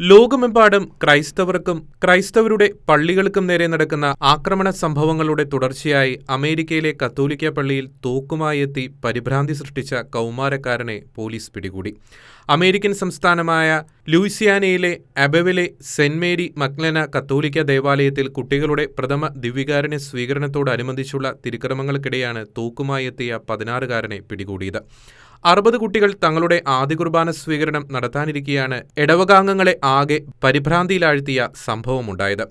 ലോകമെമ്പാടും ക്രൈസ്തവർക്കും ക്രൈസ്തവരുടെ പള്ളികൾക്കും നേരെ നടക്കുന്ന ആക്രമണ സംഭവങ്ങളുടെ തുടർച്ചയായി അമേരിക്കയിലെ കത്തോലിക്ക പള്ളിയിൽ തോക്കുമായി എത്തി പരിഭ്രാന്തി സൃഷ്ടിച്ച കൗമാരക്കാരനെ പോലീസ് പിടികൂടി. അമേരിക്കൻ സംസ്ഥാനമായ ലൂയിസിയാനയിലെ അബവിലെ സെന്റ് മേരി മക്ലന കത്തോലിക്ക ദേവാലയത്തിൽ കുട്ടികളുടെ പ്രഥമ ദിവ്യകാരുണ്യ സ്വീകരണത്തോടനുബന്ധിച്ചുള്ള തിരുക്രമങ്ങൾക്കിടെയാണ് തോക്കുമായി എത്തിയ പതിനാറുകാരനെ പിടികൂടിയത്. അറുപത് കുട്ടികൾ തങ്ങളുടെ ആദ്യ കുർബാന സ്വീകരണം നടത്താനിരിക്കെയാണ് ഇടവകാംഗങ്ങളെ ആകെ പരിഭ്രാന്തിയിലാഴ്ത്തിയ സംഭവമുണ്ടായത്.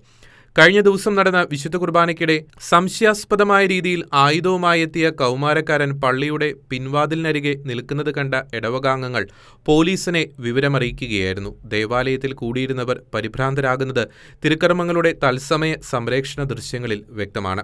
കഴിഞ്ഞ ദിവസം നടന്ന വിശുദ്ധ കുർബാനയ്ക്കിടെ സംശയാസ്പദമായ രീതിയിൽ ആയുധവുമായി എത്തിയ കൗമാരക്കാരൻ പള്ളിയുടെ പിൻവാതിലിനരികെ നിൽക്കുന്നത് കണ്ട ഇടവകാംഗങ്ങൾ പോലീസിനെ വിവരമറിയിക്കുകയായിരുന്നു. ദേവാലയത്തിൽ കൂടിയിരുന്നവർ പരിഭ്രാന്തരാകുന്നത് തിരുക്കർമ്മങ്ങളുടെ തത്സമയ സംരക്ഷണ ദൃശ്യങ്ങളിൽ വ്യക്തമാണ്.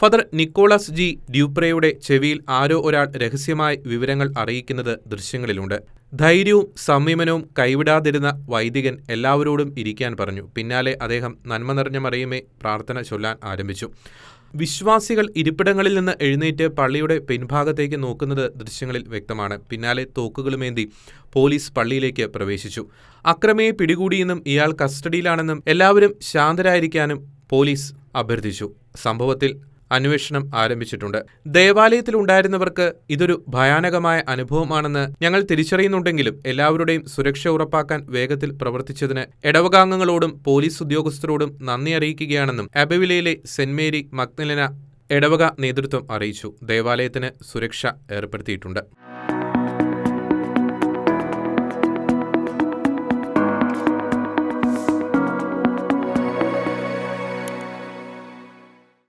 father Nicholas G ഡ്യൂപ്രയുടെ ചെവിയിൽ ആരോ ഒരാൾ രഹസ്യമായി വിവരങ്ങൾ അറിയിക്കുന്നത് ദൃശ്യങ്ങളിലുണ്ട്. ധൈര്യവും സംയമനവും കൈവിടാതിരുന്ന വൈദികൻ എല്ലാവരോടും ഇരിക്കാൻ പറഞ്ഞു. പിന്നാലെ അദ്ദേഹം നന്മ നിറഞ്ഞ മറിയുമേ പ്രാർത്ഥന ചൊല്ലാൻ ആരംഭിച്ചു. വിശ്വാസികൾ ഇരിപ്പിടങ്ങളിൽ നിന്ന് എഴുന്നേറ്റ് പള്ളിയുടെ പിൻഭാഗത്തേക്ക് നോക്കുന്നത് ദൃശ്യങ്ങളിൽ വ്യക്തമാണ്. പിന്നാലെ തോക്കുകളുമേന്തി പോലീസ് പള്ളിയിലേക്ക് പ്രവേശിച്ചു. അക്രമിയെ പിടികൂടിയെന്നും ഇയാൾ കസ്റ്റഡിയിലാണെന്നും എല്ലാവരും ശാന്തരായിരിക്കാനും പോലീസ് അഭ്യർത്ഥിച്ചു. സംഭവത്തിൽ അന്വേഷണം ആരംഭിച്ചിട്ടുണ്ട്. ദേവാലയത്തിൽ ഉണ്ടായിരുന്നവർക്ക് ഇതൊരു ഭയാനകമായ അനുഭവമാണെന്ന് ഞങ്ങൾ തിരിച്ചറിയുന്നുണ്ടെങ്കിലും എല്ലാവരുടെയും സുരക്ഷ ഉറപ്പാക്കാൻ വേഗത്തിൽ പ്രവർത്തിച്ചതിന് ഇടവകാംഗങ്ങളോടും പോലീസ് ഉദ്യോഗസ്ഥരോടും നന്ദി അറിയിക്കുകയാണെന്നും അബവിലയിലെ സെന്റ് മേരി മക്നലിന ഇടവക നേതൃത്വം അറിയിച്ചു. ദേവാലയത്തിന് സുരക്ഷ ഏർപ്പെടുത്തിയിട്ടുണ്ട്.